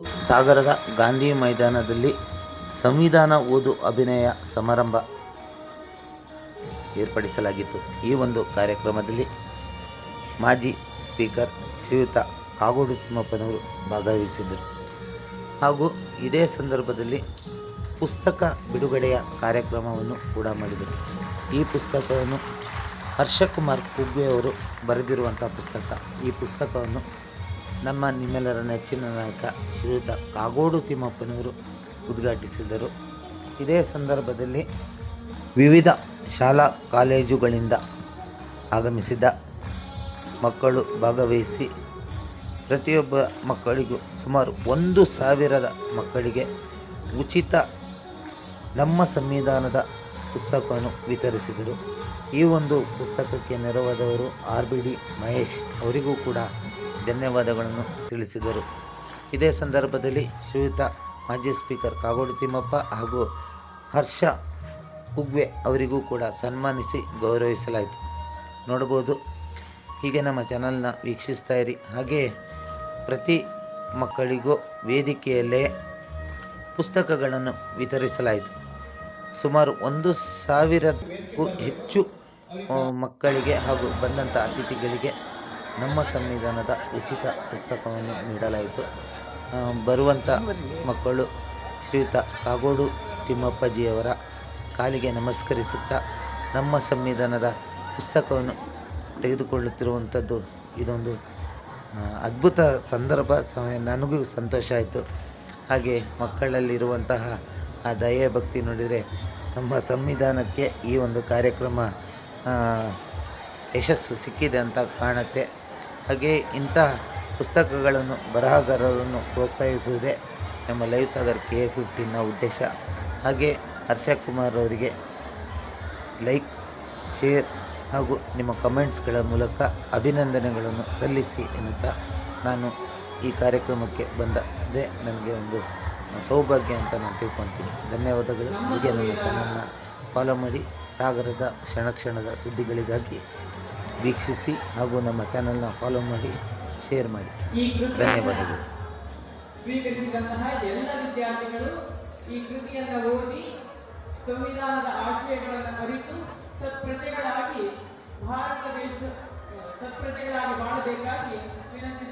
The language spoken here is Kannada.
ಸಾಗರದ ಗಾಂಧಿ ಮೈದಾನದಲ್ಲಿ ಸಂವಿಧಾನ ಓದು ಅಭಿನಯ ಸಮಾರಂಭ ಏರ್ಪಡಿಸಲಾಗಿತ್ತು. ಈ ಒಂದು ಕಾರ್ಯಕ್ರಮದಲ್ಲಿ ಮಾಜಿ ಸ್ಪೀಕರ್ ಶ್ರೀಯುತ ಕಾಗೋಡು ತಿಮ್ಮಪ್ಪನವರು ಭಾಗವಹಿಸಿದ್ದರು. ಹಾಗೂ ಇದೇ ಸಂದರ್ಭದಲ್ಲಿ ಪುಸ್ತಕ ಬಿಡುಗಡೆಯ ಕಾರ್ಯಕ್ರಮವನ್ನು ಕೂಡ ಮಾಡಿದರು. ಈ ಪುಸ್ತಕವನ್ನು ಹರ್ಷಕುಮಾರ್ ಕುಗ್ವೆ ಅವರು ಬರೆದಿರುವಂಥ ಪುಸ್ತಕ. ಈ ಪುಸ್ತಕವನ್ನು ನಮ್ಮ ನಿಮ್ಮೆಲ್ಲರ ನೆಚ್ಚಿನ ನಾಯಕ ಶ್ರೀಯುತ ಕಾಗೋಡು ತಿಮ್ಮಪ್ಪನವರು ಉದ್ಘಾಟಿಸಿದರು. ಇದೇ ಸಂದರ್ಭದಲ್ಲಿ ವಿವಿಧ ಶಾಲಾ ಕಾಲೇಜುಗಳಿಂದ ಆಗಮಿಸಿದ ಮಕ್ಕಳು ಭಾಗವಹಿಸಿ ಪ್ರತಿಯೊಬ್ಬ ಮಕ್ಕಳಿಗೂ ಸುಮಾರು ಒಂದು ಸಾವಿರದ ಮಕ್ಕಳಿಗೆ ಉಚಿತ ನಮ್ಮ ಸಂವಿಧಾನದ ಪುಸ್ತಕವನ್ನು ವಿತರಿಸಿದರು. ಈ ಒಂದು ಪುಸ್ತಕಕ್ಕೆ ನೆರವಾದವರು ಆರ್ ಬಿ ಡಿ ಮಹೇಶ್ ಅವರಿಗೂ ಕೂಡ ಧನ್ಯವಾದಗಳನ್ನು ತಿಳಿಸಿದರು. ಇದೇ ಸಂದರ್ಭದಲ್ಲಿ ಶ್ರೀಯುತ ಮಾಜಿ ಸ್ಪೀಕರ್ ಕಾಗೋಡು ತಿಮ್ಮಪ್ಪ ಹಾಗೂ ಹರ್ಷ ಉಗ್ವೆ ಅವರಿಗೂ ಕೂಡ ಸನ್ಮಾನಿಸಿ ಗೌರವಿಸಲಾಯಿತು. ನೋಡ್ಬೋದು ಹೀಗೆ ನಮ್ಮ ಚಾನಲ್ನ ವೀಕ್ಷಿಸ್ತಾ ಇರಿ. ಹಾಗೆ ಪ್ರತಿ ಮಕ್ಕಳಿಗೂ ವೇದಿಕೆಯಲ್ಲೇ ಪುಸ್ತಕಗಳನ್ನು ವಿತರಿಸಲಾಯಿತು. ಸುಮಾರು ಒಂದು ಸಾವಿರಕ್ಕೂ ಹೆಚ್ಚು ಮಕ್ಕಳಿಗೆ ಹಾಗೂ ಬಂದಂಥ ಅತಿಥಿಗಳಿಗೆ ನಮ್ಮ ಸಂವಿಧಾನದ ಉಚಿತ ಪುಸ್ತಕವನ್ನು ನೀಡಲಾಯಿತು. ಬರುವಂಥ ಮಕ್ಕಳು ಶ್ರೀಯುತ ಕಾಗೋಡು ತಿಮ್ಮಪ್ಪಜಿಯವರ ಕಾಲಿಗೆ ನಮಸ್ಕರಿಸುತ್ತಾ ನಮ್ಮ ಸಂವಿಧಾನದ ಪುಸ್ತಕವನ್ನು ತೆಗೆದುಕೊಳ್ಳುತ್ತಿರುವಂಥದ್ದು ಇದೊಂದು ಅದ್ಭುತ ಸಂದರ್ಭ. ಸಮಯ, ನನಗೂ ಸಂತೋಷ ಆಯಿತು. ಹಾಗೆ ಮಕ್ಕಳಲ್ಲಿರುವಂತಹ ಆ ದಯೆ ಭಕ್ತಿ ನೋಡಿದರೆ ನಮ್ಮ ಸಂವಿಧಾನಕ್ಕೆ ಈ ಒಂದು ಕಾರ್ಯಕ್ರಮ ಯಶಸ್ಸು ಸಿಕ್ಕಿದೆ ಅಂತ ಕಾಣುತ್ತೆ. ಹಾಗೆ ಇಂತಹ ಪುಸ್ತಕಗಳನ್ನು ಬರಹಗಾರರನ್ನು ಪ್ರೋತ್ಸಾಹಿಸುವುದೇ ನಮ್ಮ ಲೈವ್ ಸಾಗರ್ ಕೆ ಎ ಫಿಫ್ಟೀನ್ನ ಉದ್ದೇಶ. ಹಾಗೆ ಹರ್ಷ ಕುಮಾರ್ ಅವರಿಗೆ ಲೈಕ್, ಶೇರ್ ಹಾಗೂ ನಿಮ್ಮ ಕಮೆಂಟ್ಸ್ಗಳ ಮೂಲಕ ಅಭಿನಂದನೆಗಳನ್ನು ಸಲ್ಲಿಸಿ ಎನ್ನುತ್ತಾ ನಾನು ಈ ಕಾರ್ಯಕ್ರಮಕ್ಕೆ ಬಂದದೇ ನನಗೆ ಒಂದು ಸೌಭಾಗ್ಯ ಅಂತ ನಾನು ತಿಳ್ಕೊತೀನಿ ಧನ್ಯವಾದಗಳು. ಹೀಗೆ ನನ್ನ ಚಾನಲ್ನ ಫಾಲೋ ಮಾಡಿ. ಸಾಗರದ ಕ್ಷಣ ಕ್ಷಣದ ಸುದ್ದಿಗಳಿಗಾಗಿ ವೀಕ್ಷಿಸಿ ಹಾಗೂ ನಮ್ಮ ಚಾನಲ್ನ ಫಾಲೋ ಮಾಡಿ ಶೇರ್ ಮಾಡಿ. ಈ ಧನ್ಯವಾದಗಳು. ಸ್ವೀಕರಿಸಿದಂತಹ ಎಲ್ಲ ವಿದ್ಯಾರ್ಥಿಗಳು ಈ ಕೃತಿಯನ್ನು ಓದಿ ಸಂವಿಧಾನದ ಆಶಯಗಳನ್ನು ಅರಿತು ಸತ್ಪ್ರಜೆಗಳಾಗಿ ಭಾರತ ದೇಶ ಸತ್ಪ್ರಜೆಗಳಾಗಿ ಮಾಡಬೇಕಾಗಿ ವಿನಂತಿ